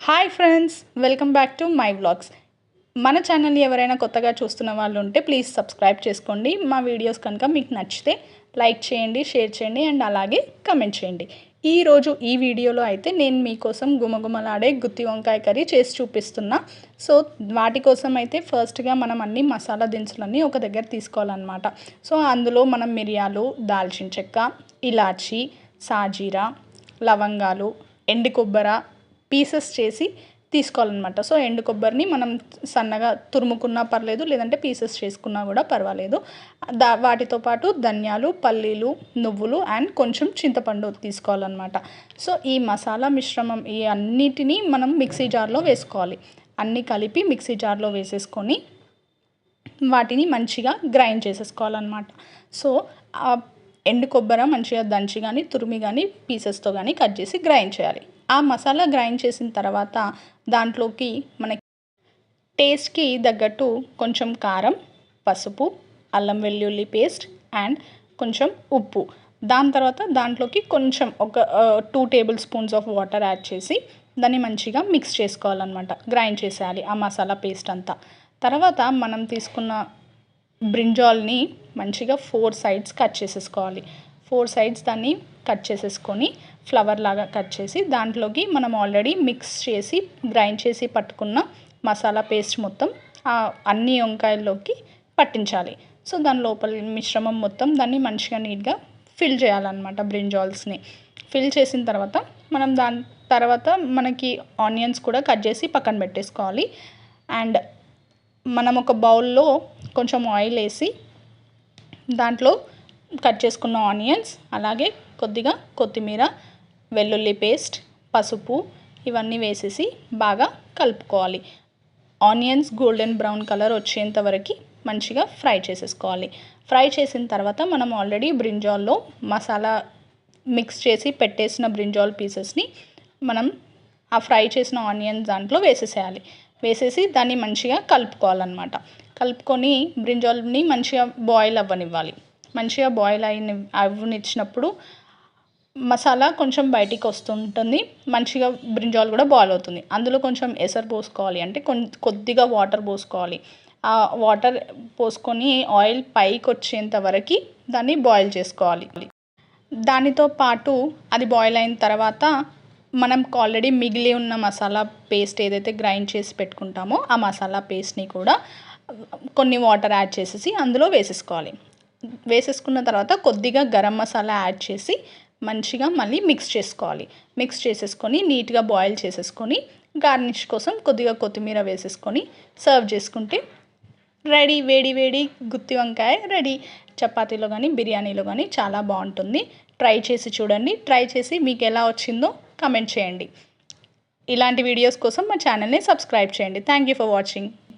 Hi friends welcome back to my vlogs. మన ఛానల్ని ఎవరైనా కొత్తగా చూస్తున్న వాళ్ళు ఉంటే ప్లీజ్ సబ్స్క్రైబ్ చేసుకోండి. మా వీడియోస్ కనుక మీకు నచ్చితే లైక్ చేయండి షేర్ చేయండి అండ్ అలాగే కమెంట్ చేయండి. ఈరోజు ఈ వీడియోలో అయితే నేను మీకోసం గుమగుమలాడే గుత్తి వంకాయ కర్రీ చేసి చూపిస్తున్నా. సో వాటి కోసం అయితే ఫస్ట్గా మనం అన్ని మసాలా దినుసులన్నీ ఒక దగ్గర తీసుకోవాలన్నమాట. సో అందులో మనం మిరియాలు దాల్చిన చెక్క ఇలాచి సాజీరా లవంగాలు ఎండు కొబ్బర పీసెస్ చేసి తీసుకోవాలన్నమాట. సో ఎండు కొబ్బరిని మనం సన్నగా తురుముకున్నా పర్లేదు లేదంటే పీసెస్ చేసుకున్నా కూడా పర్వాలేదు. దా వాటితో పాటు ధనియాలు పల్లీలు నువ్వులు అండ్ కొంచెం చింతపండు తీసుకోవాలన్నమాట. సో ఈ మసాలా మిశ్రమం ఈ అన్నిటినీ మనం మిక్సీ జార్లో వేసుకోవాలి. అన్నీ కలిపి మిక్సీ జార్లో వేసేసుకొని వాటిని మంచిగా గ్రైండ్ చేసేసుకోవాలన్నమాట. సో ఆ ఎండు కొబ్బరి మంచిగా దంచి కానీ తురిమి కానీ పీసెస్తో కానీ కట్ చేసి గ్రైండ్ చేయాలి. ఆ మసాలా గ్రైండ్ చేసిన తర్వాత దాంట్లోకి మనకి టేస్ట్కి తగ్గట్టు కొంచెం కారం పసుపు అల్లం వెల్లుల్లి పేస్ట్ అండ్ కొంచెం ఉప్పు. దాని తర్వాత దాంట్లోకి కొంచెం ఒక two tablespoons of water add చేసి దాన్ని మంచిగా మిక్స్ చేసుకోవాలన్నమాట. గ్రైండ్ చేసేయాలి ఆ మసాలా పేస్ట్ అంతా. తర్వాత మనం తీసుకున్న బ్రింజాల్ని మంచిగా ఫోర్ సైడ్స్ కట్ చేసేసుకోవాలి. ఫోర్ సైడ్స్ దాన్ని కట్ చేసేసుకొని ఫ్లవర్ లాగా కట్ చేసి దాంట్లోకి మనం ఆల్రెడీ మిక్స్ చేసి గ్రైండ్ చేసి పట్టుకున్న మసాలా పేస్ట్ మొత్తం ఆ అన్ని వంకాయల్లోకి పట్టించాలి. సో దాని లోపల మిశ్రమం మొత్తం దాన్ని మంచిగా నీట్గా ఫిల్ చేయాలన్నమాట బ్రింజాల్స్ని ఫిల్ చేసిన తర్వాత మనం దాని తర్వాత మనకి ఆనియన్స్ కూడా కట్ చేసి పక్కన పెట్టేసుకోవాలి. అండ్ మనం ఒక బౌల్లో కొంచెం ఆయిల్ వేసి దాంట్లో కట్ చేసుకున్న ఆనియన్స్ అలాగే కొద్దిగా కొత్తిమీర వెల్లుల్లి పేస్ట్ పసుపు ఇవన్నీ వేసేసి బాగా కలుపుకోవాలి. ఆనియన్స్ గోల్డెన్ బ్రౌన్ కలర్ వచ్చేంత వరకు మంచిగా ఫ్రై చేసేసుకోవాలి. ఫ్రై చేసిన తర్వాత మనం ఆల్రెడీ బ్రింజాల్లో మసాలా మిక్స్ చేసి పెట్టేసిన బ్రింజాల్ పీసెస్ని మనం ఆ ఫ్రై చేసిన ఆనియన్స్ దాంట్లో వేసేసేయాలి. వేసేసి దాన్ని మంచిగా కలుపుకోవాలన్నమాట. కలుపుకొని బ్రింజాల్ని మంచిగా బాయిల్ అవ్వనివ్వాలి. మంచిగా బాయిల్ అయిన అవ్వనిచ్చినప్పుడు మసాలా కొంచెం బయటికి వస్తుంటుంది. మంచిగా బ్రింజాల్ కూడా బాయిల్ అవుతుంది. అందులో కొంచెం ఎసరు పోసుకోవాలి. అంటే కొద్దిగా వాటర్ పోసుకోవాలి. ఆ వాటర్ పోసుకొని ఆయిల్ పైకి వచ్చేంత వరకు దాన్ని బాయిల్ చేసుకోవాలి. దానితో పాటు అది బాయిల్ అయిన తర్వాత మనం ఆల్రెడీ మిగిలి ఉన్న మసాలా పేస్ట్ ఏదైతే గ్రైండ్ చేసి పెట్టుకుంటామో ఆ మసాలా పేస్ట్ని కూడా కొన్ని వాటర్ యాడ్ చేసేసి అందులో వేసేసుకోవాలి. వేసేసుకున్న తర్వాత కొద్దిగా గరం మసాలా యాడ్ చేసి మంచిగా మళ్ళీ మిక్స్ చేసుకోవాలి. మిక్స్ చేసేసుకొని నీట్గా బాయిల్ చేసేసుకొని గార్నిష్ కోసం కొద్దిగా కొత్తిమీర వేసేసుకొని సర్వ్ చేసుకుంటే రెడీ వేడి వేడి గుత్తి వంకాయ రెడీ చపాతీలో కానీ బిర్యానీలో కానీ చాలా బాగుంటుంది. ట్రై చేసి చూడండి. ట్రై చేసి మీకు ఎలా వచ్చిందో కమెంట్ చేయండి. ఇలాంటి వీడియోస్ కోసం మా ఛానల్ని సబ్స్క్రైబ్ చేయండి. Thank you for watching